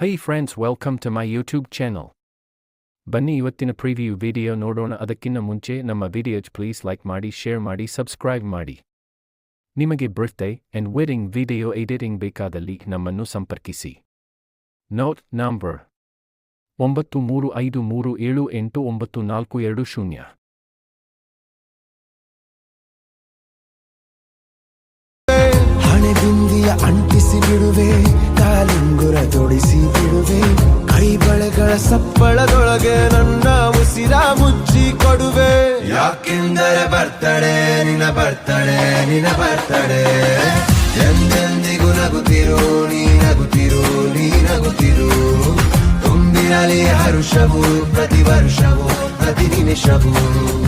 Hi friends welcome to my YouTube channel ಬನ್ನಿ ಇವತ್ತಿನ preview video ನೋಡೋಣ. ಅದಕ್ಕಿಂತ ಮುಂಚೆ ನಮ್ಮ ವಿಡಿಯೋಜ್ ಪ್ಲೀಸ್ ಲೈಕ್ ಮಾಡಿ ಶೇರ್ ಮಾಡಿ ಸಬ್ಸ್ಕ್ರೈಬ್ ಮಾಡಿ. ನಿಮಗೆ birthday and wedding video editing ಬೇಕಾದಲ್ಲಿ ನಮ್ಮನ್ನು ಸಂಪರ್ಕಿಸಿ. ನೋಟ್ ನಂಬರ್ ಒಂಬತ್ತು ಮೂರು ಐದು ಮೂರು ಏಳು ಎಂಟು ಒಂಬತ್ತು ನಾಲ್ಕು ಎರಡು ಶೂನ್ಯ. ಅಂಟಿಸಿ ಬಿಡುವೆ. ಸಪ್ಪಳದೊಳಗೆ ನನ್ನ ಉಸಿರ ಮುಚ್ಚಿ ಕೊಡುವೆ. ಯಾಕೆಂದರೆ ಬರ್ತಡೆ, ನಿನ್ನ ಬರ್ತಡೆ ನಿನ್ನ ಬರ್ತಡೆ. ಎಂದೆಂದಿಗೂ ನಗುತ್ತಿರು, ನೀ ನಗುತ್ತಿರು ನೀ ನಗುತ್ತಿರು. ತುಂಬಿರಲಿ ಹರುಷವು, ಪ್ರತಿ ವರ್ಷವು, ಪ್ರತಿ ನಿಮಿಷವೂ.